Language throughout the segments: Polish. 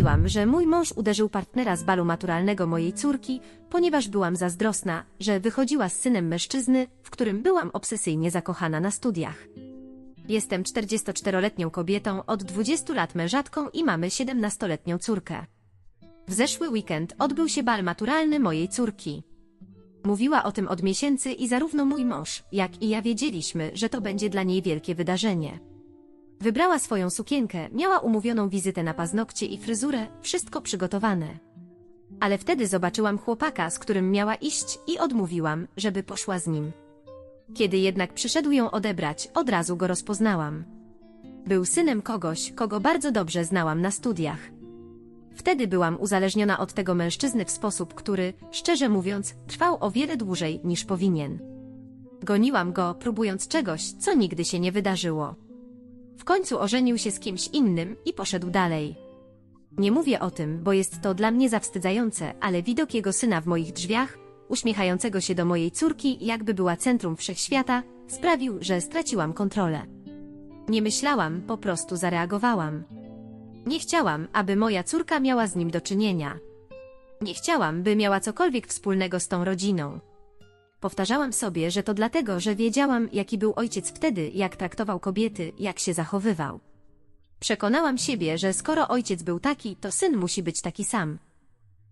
Wymyśliłam, że mój mąż uderzył partnera z balu maturalnego mojej córki, ponieważ byłam zazdrosna, że wychodziła z synem mężczyzny, w którym byłam obsesyjnie zakochana na studiach. Jestem 44-letnią kobietą, od 20 lat mężatką i mamy 17-letnią córkę. W zeszły weekend odbył się bal maturalny mojej córki. Mówiła o tym od miesięcy i zarówno mój mąż, jak i ja wiedzieliśmy, że to będzie dla niej wielkie wydarzenie. Wybrała swoją sukienkę, miała umówioną wizytę na paznokcie i fryzurę, wszystko przygotowane. Ale wtedy zobaczyłam chłopaka, z którym miała iść i odmówiłam, żeby poszła z nim. Kiedy jednak przyszedł ją odebrać, od razu go rozpoznałam. Był synem kogoś, kogo bardzo dobrze znałam na studiach. Wtedy byłam uzależniona od tego mężczyzny w sposób, który, szczerze mówiąc, trwał o wiele dłużej niż powinien. Goniłam go, próbując czegoś, co nigdy się nie wydarzyło. W końcu ożenił się z kimś innym i poszedł dalej. Nie mówię o tym, bo jest to dla mnie zawstydzające, ale widok jego syna w moich drzwiach, uśmiechającego się do mojej córki, jakby była centrum wszechświata, sprawił, że straciłam kontrolę. Nie myślałam, po prostu zareagowałam. Nie chciałam, aby moja córka miała z nim do czynienia. Nie chciałam, by miała cokolwiek wspólnego z tą rodziną. Powtarzałam sobie, że to dlatego, że wiedziałam, jaki był ojciec wtedy, jak traktował kobiety, jak się zachowywał. Przekonałam siebie, że skoro ojciec był taki, to syn musi być taki sam.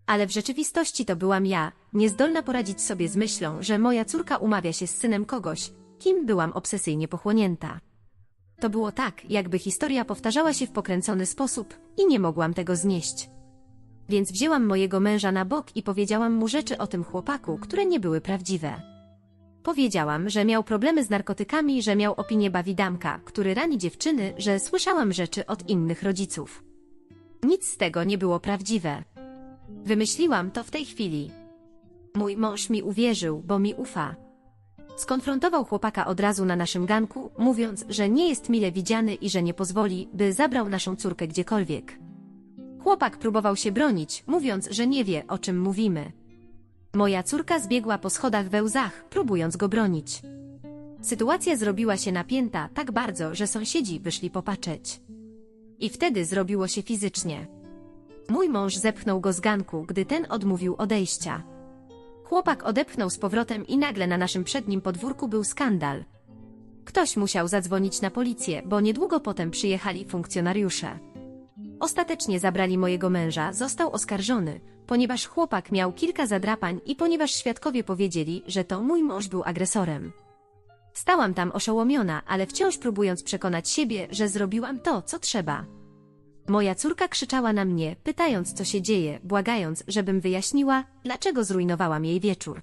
Ale w rzeczywistości to byłam ja, niezdolna poradzić sobie z myślą, że moja córka umawia się z synem kogoś, kim byłam obsesyjnie pochłonięta. To było tak, jakby historia powtarzała się w pokręcony sposób i nie mogłam tego znieść. Więc wzięłam mojego męża na bok i powiedziałam mu rzeczy o tym chłopaku, które nie były prawdziwe. Powiedziałam, że miał problemy z narkotykami, że miał opinię bawidamka, który rani dziewczyny, że słyszałam rzeczy od innych rodziców. Nic z tego nie było prawdziwe. Wymyśliłam to w tej chwili. Mój mąż mi uwierzył, bo mi ufa. Skonfrontował chłopaka od razu na naszym ganku, mówiąc, że nie jest mile widziany i że nie pozwoli, by zabrał naszą córkę gdziekolwiek. Chłopak próbował się bronić, mówiąc, że nie wie, o czym mówimy. Moja córka zbiegła po schodach we łzach, próbując go bronić. Sytuacja zrobiła się napięta tak bardzo, że sąsiedzi wyszli popatrzeć. I wtedy zrobiło się fizycznie. Mój mąż zepchnął go z ganku, gdy ten odmówił odejścia. Chłopak odepchnął z powrotem i nagle na naszym przednim podwórku był skandal. Ktoś musiał zadzwonić na policję, bo niedługo potem przyjechali funkcjonariusze. Ostatecznie zabrali mojego męża, został oskarżony, ponieważ chłopak miał kilka zadrapań i ponieważ świadkowie powiedzieli, że to mój mąż był agresorem. Stałam tam oszołomiona, ale wciąż próbując przekonać siebie, że zrobiłam to, co trzeba. Moja córka krzyczała na mnie, pytając, co się dzieje, błagając, żebym wyjaśniła, dlaczego zrujnowałam jej wieczór.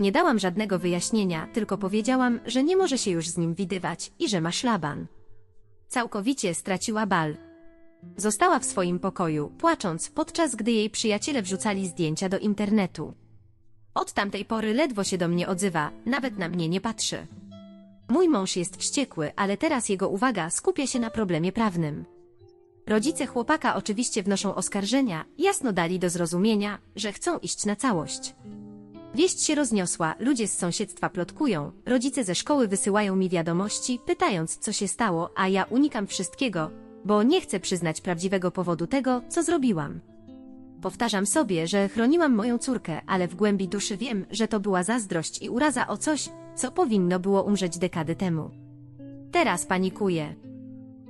Nie dałam żadnego wyjaśnienia, tylko powiedziałam, że nie może się już z nim widywać i że ma szlaban. Całkowicie straciła bal. Została w swoim pokoju, płacząc, podczas gdy jej przyjaciele wrzucali zdjęcia do internetu. Od tamtej pory ledwo się do mnie odzywa, nawet na mnie nie patrzy. Mój mąż jest wściekły, ale teraz jego uwaga skupia się na problemie prawnym. Rodzice chłopaka oczywiście wnoszą oskarżenia, jasno dali do zrozumienia, że chcą iść na całość. Wieść się rozniosła, ludzie z sąsiedztwa plotkują, rodzice ze szkoły wysyłają mi wiadomości, pytając, co się stało, a ja unikam wszystkiego, bo nie chcę przyznać prawdziwego powodu tego, co zrobiłam. Powtarzam sobie, że chroniłam moją córkę, ale w głębi duszy wiem, że to była zazdrość i uraza o coś, co powinno było umrzeć dekady temu. Teraz panikuję.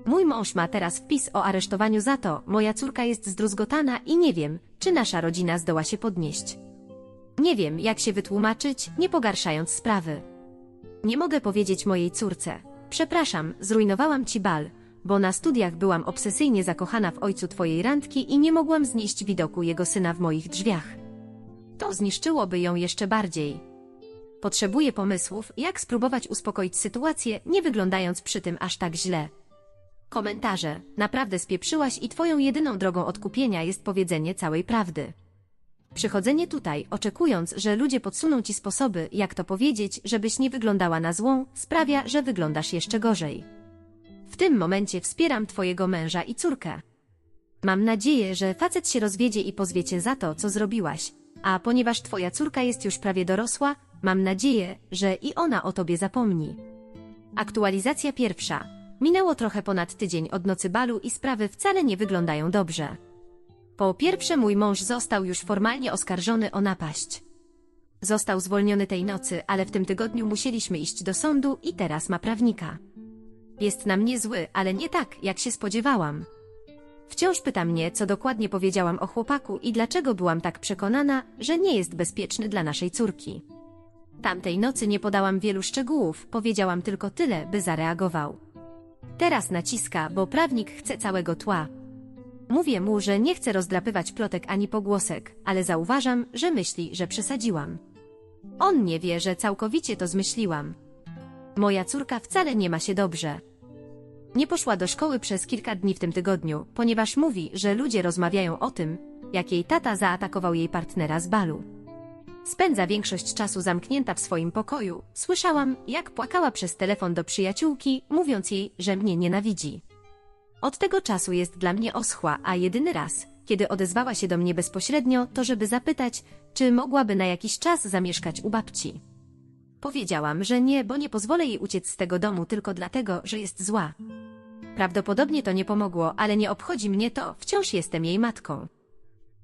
Mój mąż ma teraz wpis o aresztowaniu za to, moja córka jest zdruzgotana i nie wiem, czy nasza rodzina zdoła się podnieść. Nie wiem, jak się wytłumaczyć, nie pogarszając sprawy. Nie mogę powiedzieć mojej córce. Przepraszam, zrujnowałam ci bal, bo na studiach byłam obsesyjnie zakochana w ojcu twojej randki i nie mogłam znieść widoku jego syna w moich drzwiach. To zniszczyłoby ją jeszcze bardziej. Potrzebuję pomysłów, jak spróbować uspokoić sytuację, nie wyglądając przy tym aż tak źle. Komentarze. Naprawdę spieprzyłaś i twoją jedyną drogą odkupienia jest powiedzenie całej prawdy. Przychodzenie tutaj, oczekując, że ludzie podsuną ci sposoby, jak to powiedzieć, żebyś nie wyglądała na złą, sprawia, że wyglądasz jeszcze gorzej. W tym momencie wspieram twojego męża i córkę. Mam nadzieję, że facet się rozwiedzie i pozwiecie za to, co zrobiłaś, a ponieważ twoja córka jest już prawie dorosła, mam nadzieję, że i ona o tobie zapomni. Aktualizacja pierwsza. Minęło trochę ponad tydzień od nocy balu i sprawy wcale nie wyglądają dobrze. Po pierwsze, mój mąż został już formalnie oskarżony o napaść. Został zwolniony tej nocy, ale w tym tygodniu musieliśmy iść do sądu i teraz ma prawnika. Jest na mnie zły, ale nie tak, jak się spodziewałam. Wciąż pyta mnie, co dokładnie powiedziałam o chłopaku i dlaczego byłam tak przekonana, że nie jest bezpieczny dla naszej córki. Tamtej nocy nie podałam wielu szczegółów, powiedziałam tylko tyle, by zareagował. Teraz naciska, bo prawnik chce całego tła. Mówię mu, że nie chcę rozdrapywać plotek ani pogłosek, ale zauważam, że myśli, że przesadziłam. On nie wie, że całkowicie to zmyśliłam. Moja córka wcale nie ma się dobrze. Nie poszła do szkoły przez kilka dni w tym tygodniu, ponieważ mówi, że ludzie rozmawiają o tym, jak jej tata zaatakował jej partnera z balu. Spędza większość czasu zamknięta w swoim pokoju. Słyszałam, jak płakała przez telefon do przyjaciółki, mówiąc jej, że mnie nienawidzi. Od tego czasu jest dla mnie oschła, a jedyny raz, kiedy odezwała się do mnie bezpośrednio, to żeby zapytać, czy mogłaby na jakiś czas zamieszkać u babci. Powiedziałam, że nie, bo nie pozwolę jej uciec z tego domu tylko dlatego, że jest zła. Prawdopodobnie to nie pomogło, ale nie obchodzi mnie to, wciąż jestem jej matką.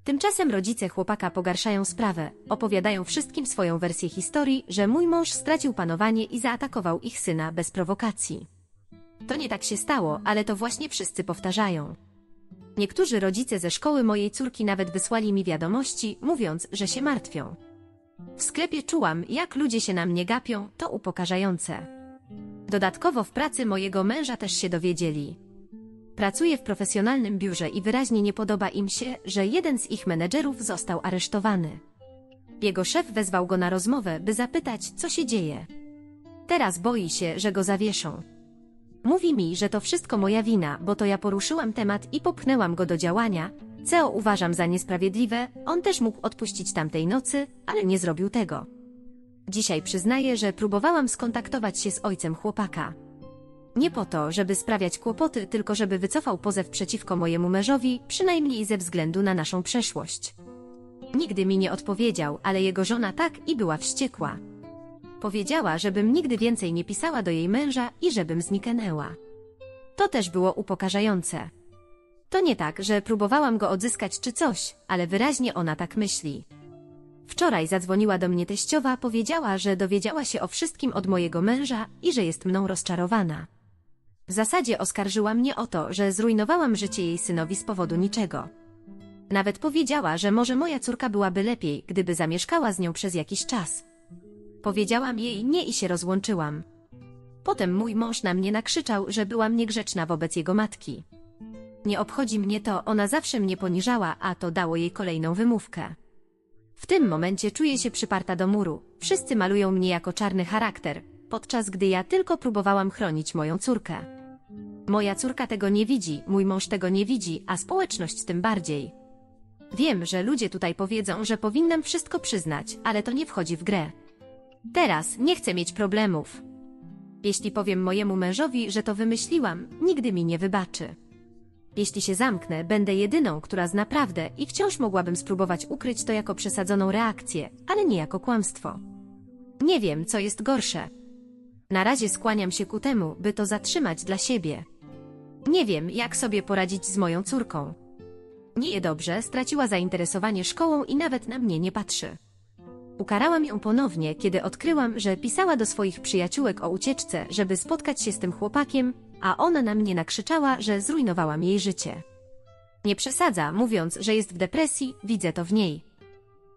Tymczasem rodzice chłopaka pogarszają sprawę, opowiadają wszystkim swoją wersję historii, że mój mąż stracił panowanie i zaatakował ich syna bez prowokacji. To nie tak się stało, ale to właśnie wszyscy powtarzają. Niektórzy rodzice ze szkoły mojej córki nawet wysłali mi wiadomości, mówiąc, że się martwią. W sklepie czułam, jak ludzie się na mnie gapią, to upokarzające. Dodatkowo w pracy mojego męża też się dowiedzieli. Pracuje w profesjonalnym biurze i wyraźnie nie podoba im się, że jeden z ich menedżerów został aresztowany. Jego szef wezwał go na rozmowę, by zapytać, co się dzieje. Teraz boi się, że go zawieszą. Mówi mi, że to wszystko moja wina, bo to ja poruszyłam temat i popchnęłam go do działania, co uważam za niesprawiedliwe, on też mógł odpuścić tamtej nocy, ale nie zrobił tego. Dzisiaj przyznaję, że próbowałam skontaktować się z ojcem chłopaka. Nie po to, żeby sprawiać kłopoty, tylko żeby wycofał pozew przeciwko mojemu mężowi, przynajmniej ze względu na naszą przeszłość. Nigdy mi nie odpowiedział, ale jego żona tak i była wściekła. Powiedziała, żebym nigdy więcej nie pisała do jej męża i żebym zniknęła. To też było upokarzające. To nie tak, że próbowałam go odzyskać czy coś, ale wyraźnie ona tak myśli. Wczoraj zadzwoniła do mnie teściowa, powiedziała, że dowiedziała się o wszystkim od mojego męża i że jest mną rozczarowana. W zasadzie oskarżyła mnie o to, że zrujnowałam życie jej synowi z powodu niczego. Nawet powiedziała, że może moja córka byłaby lepiej, gdyby zamieszkała z nią przez jakiś czas. Powiedziałam jej nie i się rozłączyłam. Potem mój mąż na mnie nakrzyczał, że byłam niegrzeczna wobec jego matki. Nie obchodzi mnie to, ona zawsze mnie poniżała, a to dało jej kolejną wymówkę. W tym momencie czuję się przyparta do muru. Wszyscy malują mnie jako czarny charakter, podczas gdy ja tylko próbowałam chronić moją córkę. Moja córka tego nie widzi, mój mąż tego nie widzi, a społeczność tym bardziej. Wiem, że ludzie tutaj powiedzą, że powinnam wszystko przyznać, ale to nie wchodzi w grę. Teraz nie chcę mieć problemów. Jeśli powiem mojemu mężowi, że to wymyśliłam, nigdy mi nie wybaczy. Jeśli się zamknę, będę jedyną, która zna prawdę i wciąż mogłabym spróbować ukryć to jako przesadzoną reakcję, ale nie jako kłamstwo. Nie wiem, co jest gorsze. Na razie skłaniam się ku temu, by to zatrzymać dla siebie. Nie wiem, jak sobie poradzić z moją córką. Nie je dobrze, straciła zainteresowanie szkołą i nawet na mnie nie patrzy. Ukarałam ją ponownie, kiedy odkryłam, że pisała do swoich przyjaciółek o ucieczce, żeby spotkać się z tym chłopakiem, a ona na mnie nakrzyczała, że zrujnowałam jej życie. Nie przesadza, mówiąc, że jest w depresji, widzę to w niej.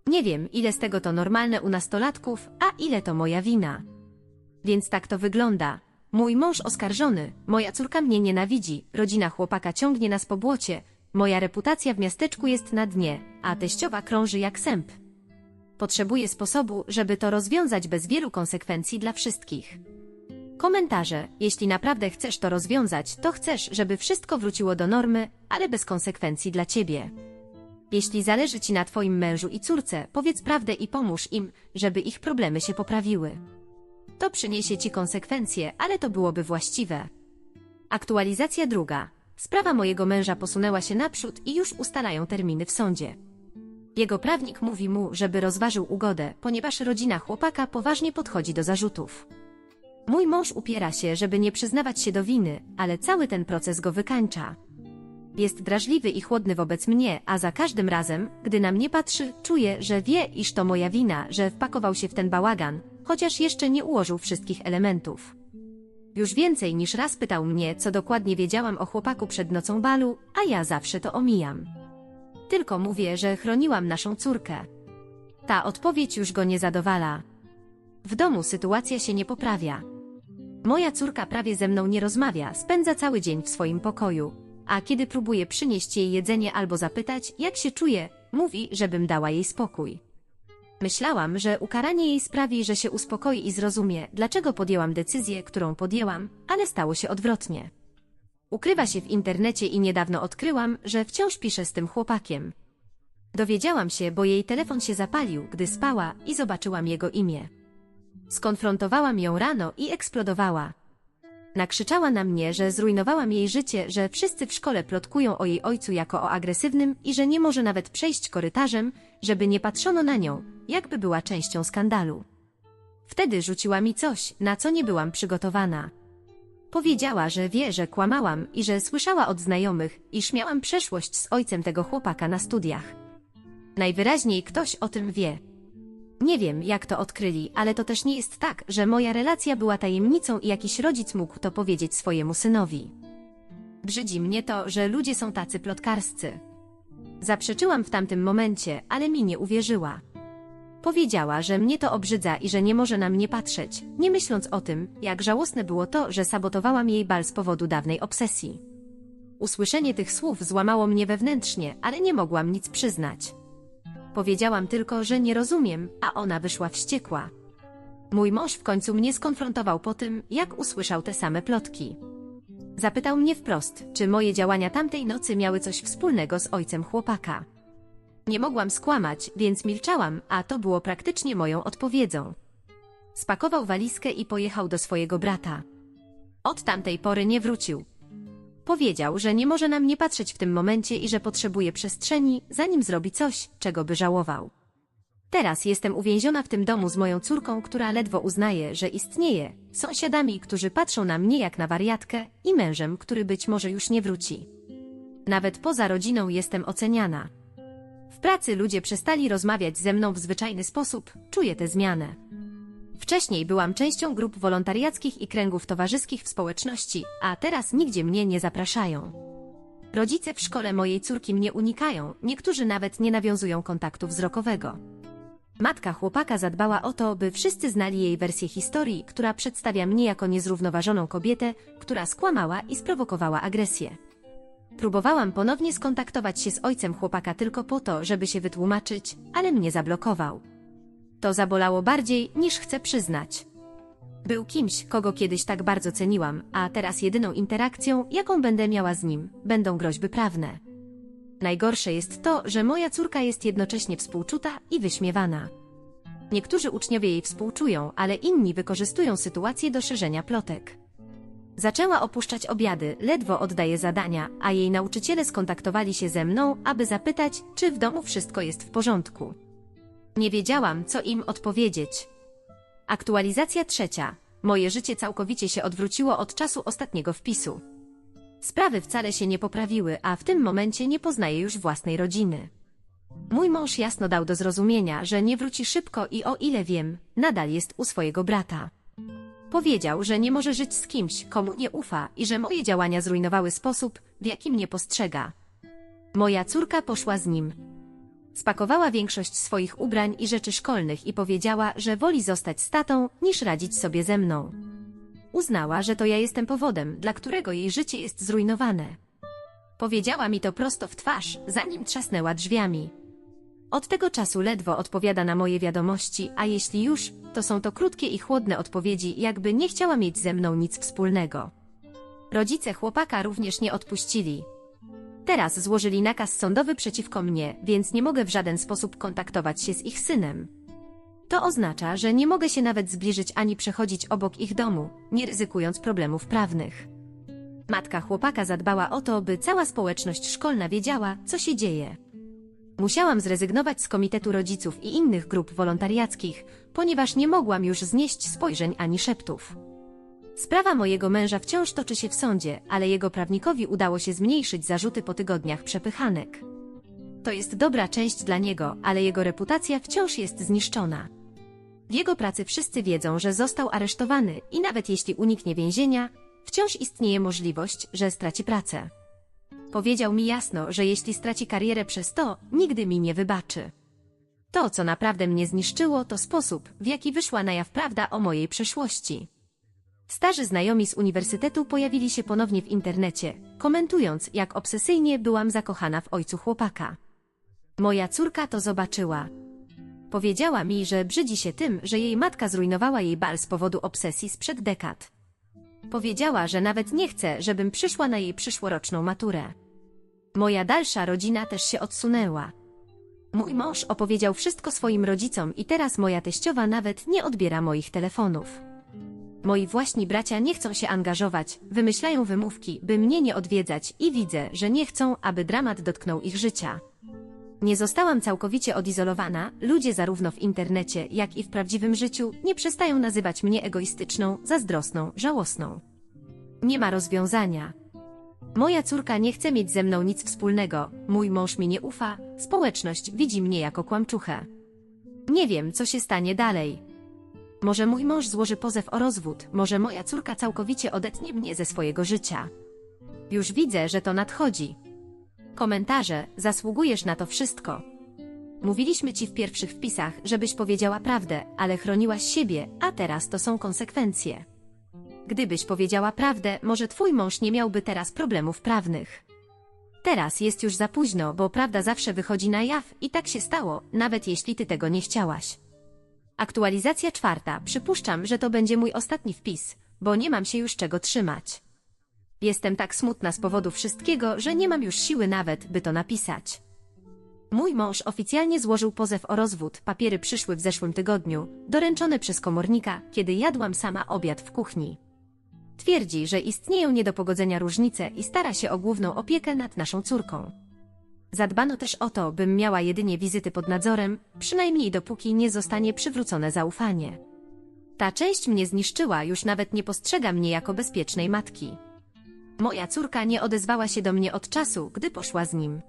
Nie wiem, ile z tego to normalne u nastolatków, a ile to moja wina. Więc tak to wygląda. Mój mąż oskarżony, moja córka mnie nienawidzi, rodzina chłopaka ciągnie nas po błocie, moja reputacja w miasteczku jest na dnie, a teściowa krąży jak sęp. Potrzebuję sposobu, żeby to rozwiązać bez wielu konsekwencji dla wszystkich. Komentarze. Jeśli naprawdę chcesz to rozwiązać, to chcesz, żeby wszystko wróciło do normy, ale bez konsekwencji dla ciebie. Jeśli zależy ci na twoim mężu i córce, powiedz prawdę i pomóż im, żeby ich problemy się poprawiły. To przyniesie ci konsekwencje, ale to byłoby właściwe. Aktualizacja druga. Sprawa mojego męża posunęła się naprzód i już ustalają terminy w sądzie. Jego prawnik mówi mu, żeby rozważył ugodę, ponieważ rodzina chłopaka poważnie podchodzi do zarzutów. Mój mąż upiera się, żeby nie przyznawać się do winy, ale cały ten proces go wykańcza. Jest drażliwy i chłodny wobec mnie, a za każdym razem, gdy na mnie patrzy, czuję, że wie, iż to moja wina, że wpakował się w ten bałagan, chociaż jeszcze nie ułożył wszystkich elementów. Już więcej niż raz pytał mnie, co dokładnie wiedziałam o chłopaku przed nocą balu, a ja zawsze to omijam. Tylko mówię, że chroniłam naszą córkę. Ta odpowiedź już go nie zadowala. W domu sytuacja się nie poprawia. Moja córka prawie ze mną nie rozmawia, spędza cały dzień w swoim pokoju, a kiedy próbuję przynieść jej jedzenie albo zapytać, jak się czuje, mówi, żebym dała jej spokój. Myślałam, że ukaranie jej sprawi, że się uspokoi i zrozumie, dlaczego podjęłam decyzję, którą podjęłam, ale stało się odwrotnie. Ukrywa się w internecie i niedawno odkryłam, że wciąż pisze z tym chłopakiem. Dowiedziałam się, bo jej telefon się zapalił, gdy spała i zobaczyłam jego imię. Skonfrontowałam ją rano i eksplodowała. Nakrzyczała na mnie, że zrujnowałam jej życie, że wszyscy w szkole plotkują o jej ojcu jako o agresywnym i że nie może nawet przejść korytarzem, żeby nie patrzono na nią, jakby była częścią skandalu. Wtedy rzuciła mi coś, na co nie byłam przygotowana. Powiedziała, że wie, że kłamałam i że słyszała od znajomych, iż miałam przeszłość z ojcem tego chłopaka na studiach. Najwyraźniej ktoś o tym wie. Nie wiem, jak to odkryli, ale to też nie jest tak, że moja relacja była tajemnicą i jakiś rodzic mógł to powiedzieć swojemu synowi. Brzydzi mnie to, że ludzie są tacy plotkarscy. Zaprzeczyłam w tamtym momencie, ale mi nie uwierzyła. Powiedziała, że mnie to obrzydza i że nie może na mnie patrzeć, nie myśląc o tym, jak żałosne było to, że sabotowałam jej bal z powodu dawnej obsesji. Usłyszenie tych słów złamało mnie wewnętrznie, ale nie mogłam nic przyznać. Powiedziałam tylko, że nie rozumiem, a ona wyszła wściekła. Mój mąż w końcu mnie skonfrontował po tym, jak usłyszał te same plotki. Zapytał mnie wprost, czy moje działania tamtej nocy miały coś wspólnego z ojcem chłopaka. Nie mogłam skłamać, więc milczałam, a to było praktycznie moją odpowiedzią. Spakował walizkę i pojechał do swojego brata. Od tamtej pory nie wrócił. Powiedział, że nie może na mnie patrzeć w tym momencie i że potrzebuje przestrzeni, zanim zrobi coś, czego by żałował. Teraz jestem uwięziona w tym domu z moją córką, która ledwo uznaje, że istnieje, sąsiadami, którzy patrzą na mnie jak na wariatkę i mężem, który być może już nie wróci. Nawet poza rodziną jestem oceniana. W pracy ludzie przestali rozmawiać ze mną w zwyczajny sposób, czuję tę zmianę. Wcześniej byłam częścią grup wolontariackich i kręgów towarzyskich w społeczności, a teraz nigdzie mnie nie zapraszają. Rodzice w szkole mojej córki mnie unikają, niektórzy nawet nie nawiązują kontaktu wzrokowego. Matka chłopaka zadbała o to, by wszyscy znali jej wersję historii, która przedstawia mnie jako niezrównoważoną kobietę, która skłamała i sprowokowała agresję. Próbowałam ponownie skontaktować się z ojcem chłopaka tylko po to, żeby się wytłumaczyć, ale mnie zablokował. To zabolało bardziej, niż chcę przyznać. Był kimś, kogo kiedyś tak bardzo ceniłam, a teraz jedyną interakcją, jaką będę miała z nim, będą groźby prawne. Najgorsze jest to, że moja córka jest jednocześnie współczuta i wyśmiewana. Niektórzy uczniowie jej współczują, ale inni wykorzystują sytuację do szerzenia plotek. Zaczęła opuszczać obiady, ledwo oddaje zadania, a jej nauczyciele skontaktowali się ze mną, aby zapytać, czy w domu wszystko jest w porządku. Nie wiedziałam, co im odpowiedzieć. Aktualizacja trzecia. Moje życie całkowicie się odwróciło od czasu ostatniego wpisu. Sprawy wcale się nie poprawiły, a w tym momencie nie poznaję już własnej rodziny. Mój mąż jasno dał do zrozumienia, że nie wróci szybko i o ile wiem, nadal jest u swojego brata. Powiedział, że nie może żyć z kimś, komu nie ufa i że moje działania zrujnowały sposób, w jaki mnie postrzega. Moja córka poszła z nim. Spakowała większość swoich ubrań i rzeczy szkolnych i powiedziała, że woli zostać z tatą, niż radzić sobie ze mną. Uznała, że to ja jestem powodem, dla którego jej życie jest zrujnowane. Powiedziała mi to prosto w twarz, zanim trzasnęła drzwiami. Od tego czasu ledwo odpowiada na moje wiadomości, a jeśli już, to są to krótkie i chłodne odpowiedzi, jakby nie chciała mieć ze mną nic wspólnego. Rodzice chłopaka również nie odpuścili. Teraz złożyli nakaz sądowy przeciwko mnie, więc nie mogę w żaden sposób kontaktować się z ich synem. To oznacza, że nie mogę się nawet zbliżyć ani przechodzić obok ich domu, nie ryzykując problemów prawnych. Matka chłopaka zadbała o to, by cała społeczność szkolna wiedziała, co się dzieje. Musiałam zrezygnować z komitetu rodziców i innych grup wolontariackich, ponieważ nie mogłam już znieść spojrzeń ani szeptów. Sprawa mojego męża wciąż toczy się w sądzie, ale jego prawnikowi udało się zmniejszyć zarzuty po tygodniach przepychanek. To jest dobra część dla niego, ale jego reputacja wciąż jest zniszczona. W jego pracy wszyscy wiedzą, że został aresztowany i nawet jeśli uniknie więzienia, wciąż istnieje możliwość, że straci pracę. Powiedział mi jasno, że jeśli straci karierę przez to, nigdy mi nie wybaczy. To, co naprawdę mnie zniszczyło, to sposób, w jaki wyszła na jaw prawda o mojej przeszłości. Starzy znajomi z uniwersytetu pojawili się ponownie w internecie, komentując, jak obsesyjnie byłam zakochana w ojcu chłopaka. Moja córka to zobaczyła. Powiedziała mi, że brzydzi się tym, że jej matka zrujnowała jej bal z powodu obsesji sprzed dekad. Powiedziała, że nawet nie chce, żebym przyszła na jej przyszłoroczną maturę. Moja dalsza rodzina też się odsunęła. Mój mąż opowiedział wszystko swoim rodzicom i teraz moja teściowa nawet nie odbiera moich telefonów. Moi właśni bracia nie chcą się angażować, wymyślają wymówki, by mnie nie odwiedzać i widzę, że nie chcą, aby dramat dotknął ich życia. Nie zostałam całkowicie odizolowana, ludzie zarówno w internecie, jak i w prawdziwym życiu nie przestają nazywać mnie egoistyczną, zazdrosną, żałosną. Nie ma rozwiązania. Moja córka nie chce mieć ze mną nic wspólnego, mój mąż mi nie ufa, społeczność widzi mnie jako kłamczuchę. Nie wiem, co się stanie dalej. Może mój mąż złoży pozew o rozwód, może moja córka całkowicie odetnie mnie ze swojego życia. Już widzę, że to nadchodzi. Komentarze, zasługujesz na to wszystko. Mówiliśmy ci w pierwszych wpisach, żebyś powiedziała prawdę, ale chroniłaś siebie, a teraz to są konsekwencje. Gdybyś powiedziała prawdę, może twój mąż nie miałby teraz problemów prawnych. Teraz jest już za późno, bo prawda zawsze wychodzi na jaw i tak się stało, nawet jeśli ty tego nie chciałaś. Aktualizacja czwarta. Przypuszczam, że to będzie mój ostatni wpis, bo nie mam się już czego trzymać. Jestem tak smutna z powodu wszystkiego, że nie mam już siły nawet, by to napisać. Mój mąż oficjalnie złożył pozew o rozwód, papiery przyszły w zeszłym tygodniu, doręczone przez komornika, kiedy jadłam sama obiad w kuchni. Twierdzi, że istnieją nie do pogodzenia różnice i stara się o główną opiekę nad naszą córką. Zadbano też o to, bym miała jedynie wizyty pod nadzorem, przynajmniej dopóki nie zostanie przywrócone zaufanie. Ta część mnie zniszczyła, już nawet nie postrzega mnie jako bezpiecznej matki. Moja córka nie odezwała się do mnie od czasu, gdy poszła z nim.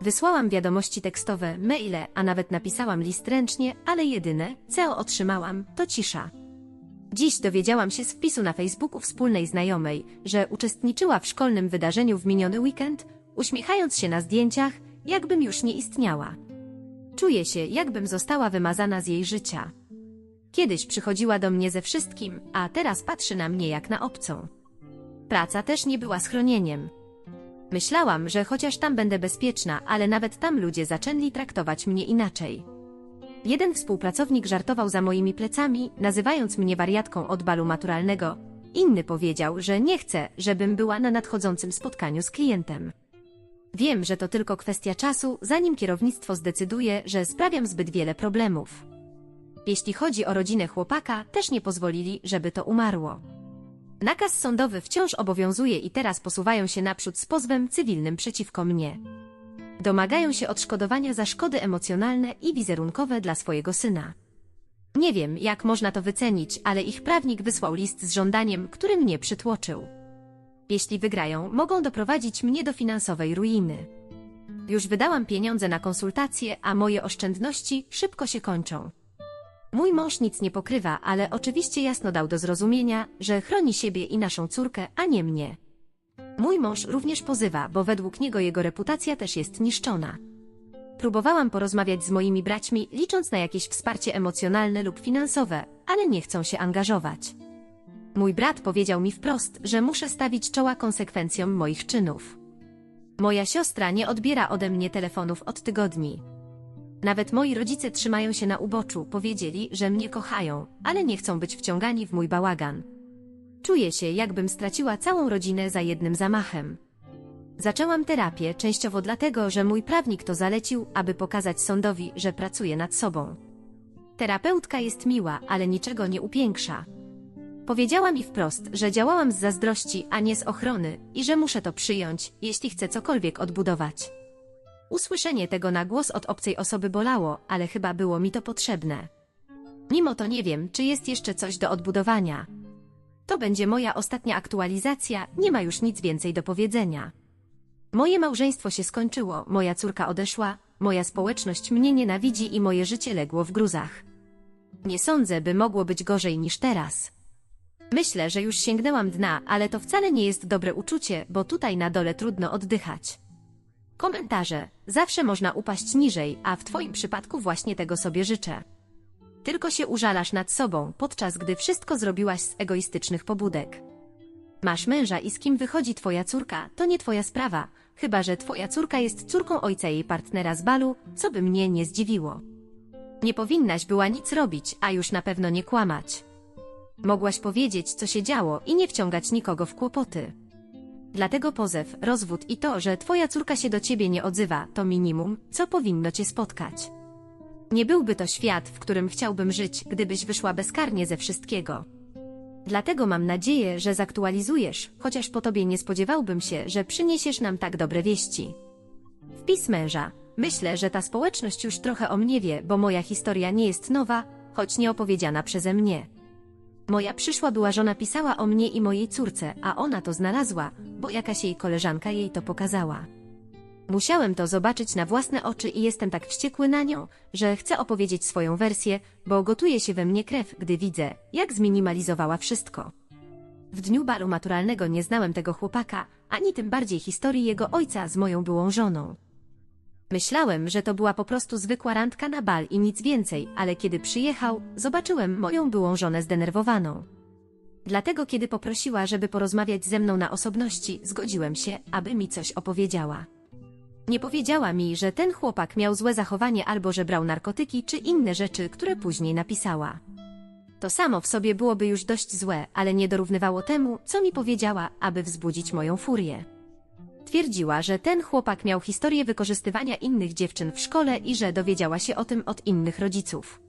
Wysłałam wiadomości tekstowe, maile, a nawet napisałam list ręcznie, ale jedyne, co otrzymałam, to cisza. Dziś dowiedziałam się z wpisu na Facebooku wspólnej znajomej, że uczestniczyła w szkolnym wydarzeniu w miniony weekend, uśmiechając się na zdjęciach, jakbym już nie istniała. Czuję się, jakbym została wymazana z jej życia. Kiedyś przychodziła do mnie ze wszystkim, a teraz patrzy na mnie jak na obcą. Praca też nie była schronieniem. Myślałam, że chociaż tam będę bezpieczna, ale nawet tam ludzie zaczęli traktować mnie inaczej. Jeden współpracownik żartował za moimi plecami, nazywając mnie wariatką od balu maturalnego. Inny powiedział, że nie chce, żebym była na nadchodzącym spotkaniu z klientem. Wiem, że to tylko kwestia czasu, zanim kierownictwo zdecyduje, że sprawiam zbyt wiele problemów. Jeśli chodzi o rodzinę chłopaka, też nie pozwolili, żeby to umarło. Nakaz sądowy wciąż obowiązuje i teraz posuwają się naprzód z pozwem cywilnym przeciwko mnie. Domagają się odszkodowania za szkody emocjonalne i wizerunkowe dla swojego syna. Nie wiem, jak można to wycenić, ale ich prawnik wysłał list z żądaniem, który mnie przytłoczył. Jeśli wygrają, mogą doprowadzić mnie do finansowej ruiny. Już wydałam pieniądze na konsultacje, a moje oszczędności szybko się kończą. Mój mąż nic nie pokrywa, ale oczywiście jasno dał do zrozumienia, że chroni siebie i naszą córkę, a nie mnie. Mój mąż również pozywa, bo według niego jego reputacja też jest niszczona. Próbowałam porozmawiać z moimi braćmi, licząc na jakieś wsparcie emocjonalne lub finansowe, ale nie chcą się angażować. Mój brat powiedział mi wprost, że muszę stawić czoła konsekwencjom moich czynów. Moja siostra nie odbiera ode mnie telefonów od tygodni. Nawet moi rodzice trzymają się na uboczu, powiedzieli, że mnie kochają, ale nie chcą być wciągani w mój bałagan. Czuję się, jakbym straciła całą rodzinę za jednym zamachem. Zaczęłam terapię częściowo dlatego, że mój prawnik to zalecił, aby pokazać sądowi, że pracuję nad sobą. Terapeutka jest miła, ale niczego nie upiększa. Powiedziała mi wprost, że działałam z zazdrości, a nie z ochrony i że muszę to przyjąć, jeśli chcę cokolwiek odbudować. Usłyszenie tego na głos od obcej osoby bolało, ale chyba było mi to potrzebne. Mimo to nie wiem, czy jest jeszcze coś do odbudowania. To będzie moja ostatnia aktualizacja, nie ma już nic więcej do powiedzenia. Moje małżeństwo się skończyło, moja córka odeszła, moja społeczność mnie nienawidzi i moje życie legło w gruzach. Nie sądzę, by mogło być gorzej niż teraz. Myślę, że już sięgnęłam dna, ale to wcale nie jest dobre uczucie, bo tutaj na dole trudno oddychać. Komentarze. Zawsze można upaść niżej, a w Twoim przypadku właśnie tego sobie życzę. Tylko się użalasz nad sobą, podczas gdy wszystko zrobiłaś z egoistycznych pobudek. Masz męża i z kim wychodzi Twoja córka, to nie Twoja sprawa, chyba że Twoja córka jest córką ojca jej partnera z balu, co by mnie nie zdziwiło. Nie powinnaś była nic robić, a już na pewno nie kłamać. Mogłaś powiedzieć, co się działo i nie wciągać nikogo w kłopoty. Dlatego pozew, rozwód i to, że twoja córka się do ciebie nie odzywa, to minimum, co powinno cię spotkać. Nie byłby to świat, w którym chciałbym żyć, gdybyś wyszła bezkarnie ze wszystkiego. Dlatego mam nadzieję, że zaktualizujesz, chociaż po tobie nie spodziewałbym się, że przyniesiesz nam tak dobre wieści. Wpis męża. Myślę, że ta społeczność już trochę o mnie wie, bo moja historia nie jest nowa, choć nie opowiedziana przeze mnie. Moja przyszła była żona pisała o mnie i mojej córce, a ona to znalazła, bo jakaś jej koleżanka jej to pokazała. Musiałem to zobaczyć na własne oczy i jestem tak wściekły na nią, że chcę opowiedzieć swoją wersję, bo gotuje się we mnie krew, gdy widzę, jak zminimalizowała wszystko. W dniu balu maturalnego nie znałem tego chłopaka, ani tym bardziej historii jego ojca z moją byłą żoną. Myślałem, że to była po prostu zwykła randka na bal i nic więcej, ale kiedy przyjechał, zobaczyłem moją byłą żonę zdenerwowaną. Dlatego kiedy poprosiła, żeby porozmawiać ze mną na osobności, zgodziłem się, aby mi coś opowiedziała. Nie powiedziała mi, że ten chłopak miał złe zachowanie albo że brał narkotyki czy inne rzeczy, które później napisała. To samo w sobie byłoby już dość złe, ale nie dorównywało temu, co mi powiedziała, aby wzbudzić moją furię. Twierdziła, że ten chłopak miał historię wykorzystywania innych dziewczyn w szkole i że dowiedziała się o tym od innych rodziców.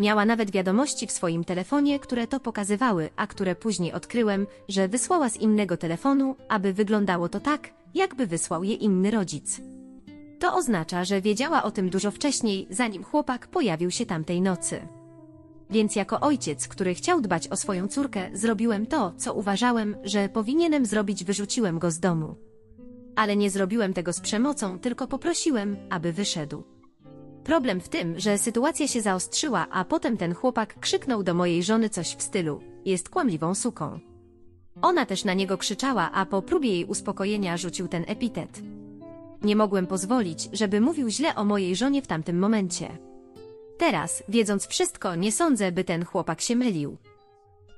Miała nawet wiadomości w swoim telefonie, które to pokazywały, a które później odkryłem, że wysłała z innego telefonu, aby wyglądało to tak, jakby wysłał je inny rodzic. To oznacza, że wiedziała o tym dużo wcześniej, zanim chłopak pojawił się tamtej nocy. Więc jako ojciec, który chciał dbać o swoją córkę, zrobiłem to, co uważałem, że powinienem zrobić, wyrzuciłem go z domu. Ale nie zrobiłem tego z przemocą, tylko poprosiłem, aby wyszedł. Problem w tym, że sytuacja się zaostrzyła, a potem ten chłopak krzyknął do mojej żony coś w stylu: Jest kłamliwą suką. Ona też na niego krzyczała, a po próbie jej uspokojenia rzucił ten epitet. Nie mogłem pozwolić, żeby mówił źle o mojej żonie w tamtym momencie. Teraz, wiedząc wszystko, nie sądzę, by ten chłopak się mylił.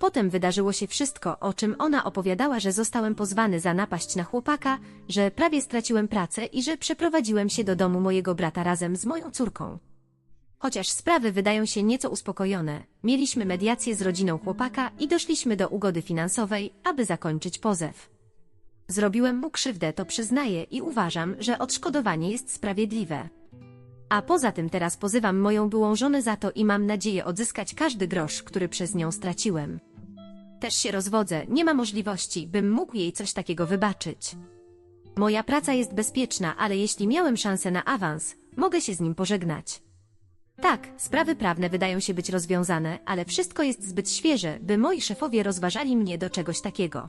Potem wydarzyło się wszystko, o czym ona opowiadała, że zostałem pozwany za napaść na chłopaka, że prawie straciłem pracę i że przeprowadziłem się do domu mojego brata razem z moją córką. Chociaż sprawy wydają się nieco uspokojone, mieliśmy mediację z rodziną chłopaka i doszliśmy do ugody finansowej, aby zakończyć pozew. Zrobiłem mu krzywdę, to przyznaję i uważam, że odszkodowanie jest sprawiedliwe. A poza tym teraz pozywam moją byłą żonę za to i mam nadzieję odzyskać każdy grosz, który przez nią straciłem. Też się rozwodzę, nie ma możliwości, bym mógł jej coś takiego wybaczyć. Moja praca jest bezpieczna, ale jeśli miałem szansę na awans, mogę się z nim pożegnać. Tak, sprawy prawne wydają się być rozwiązane, ale wszystko jest zbyt świeże, by moi szefowie rozważali mnie do czegoś takiego.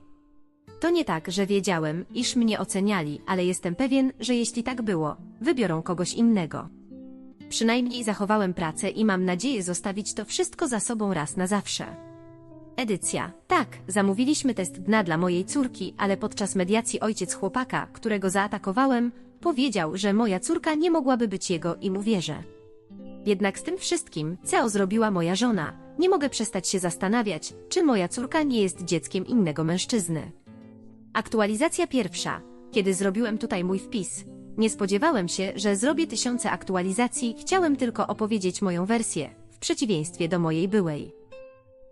To nie tak, że wiedziałem, iż mnie oceniali, ale jestem pewien, że jeśli tak było, wybiorą kogoś innego. Przynajmniej zachowałem pracę i mam nadzieję zostawić to wszystko za sobą raz na zawsze. Edycja. Tak, zamówiliśmy test dna dla mojej córki, ale podczas mediacji ojciec chłopaka, którego zaatakowałem, powiedział, że moja córka nie mogłaby być jego i mu wierzę. Jednak z tym wszystkim, co zrobiła moja żona, nie mogę przestać się zastanawiać, czy moja córka nie jest dzieckiem innego mężczyzny. Aktualizacja pierwsza. Kiedy zrobiłem tutaj mój wpis, nie spodziewałem się, że zrobię tysiące aktualizacji, chciałem tylko opowiedzieć moją wersję, w przeciwieństwie do mojej byłej.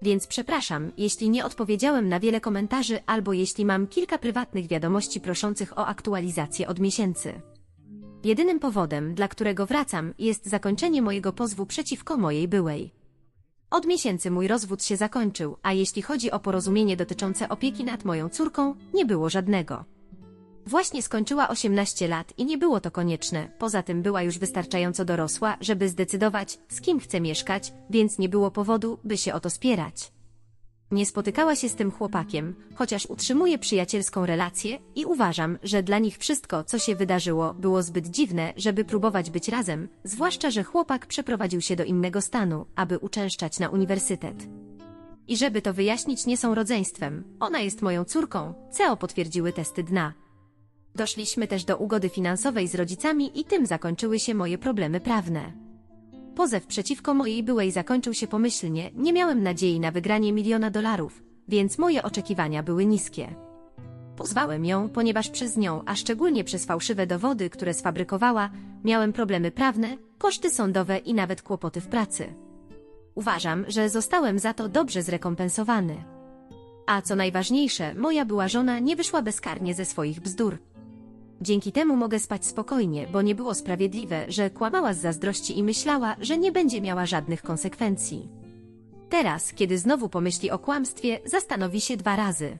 Więc przepraszam, jeśli nie odpowiedziałem na wiele komentarzy albo jeśli mam kilka prywatnych wiadomości proszących o aktualizację od miesięcy. Jedynym powodem, dla którego wracam, jest zakończenie mojego pozwu przeciwko mojej byłej. Od miesięcy mój rozwód się zakończył, a jeśli chodzi o porozumienie dotyczące opieki nad moją córką, nie było żadnego. Właśnie skończyła 18 lat i nie było to konieczne, poza tym była już wystarczająco dorosła, żeby zdecydować, z kim chce mieszkać, więc nie było powodu, by się o to spierać. Nie spotykała się z tym chłopakiem, chociaż utrzymuje przyjacielską relację i uważam, że dla nich wszystko, co się wydarzyło, było zbyt dziwne, żeby próbować być razem, zwłaszcza, że chłopak przeprowadził się do innego stanu, aby uczęszczać na uniwersytet. I żeby to wyjaśnić, nie są rodzeństwem. Ona jest moją córką. CEO potwierdziły testy dna. Doszliśmy też do ugody finansowej z rodzicami i tym zakończyły się moje problemy prawne. Pozew przeciwko mojej byłej zakończył się pomyślnie, nie miałem nadziei na wygranie miliona dolarów, więc moje oczekiwania były niskie. Pozwałem ją, ponieważ przez nią, a szczególnie przez fałszywe dowody, które sfabrykowała, miałem problemy prawne, koszty sądowe i nawet kłopoty w pracy. Uważam, że zostałem za to dobrze zrekompensowany. A co najważniejsze, moja była żona nie wyszła bezkarnie ze swoich bzdur. Dzięki temu mogę spać spokojnie, bo nie było sprawiedliwe, że kłamała z zazdrości i myślała, że nie będzie miała żadnych konsekwencji. Teraz, kiedy znowu pomyśli o kłamstwie, zastanowi się dwa razy.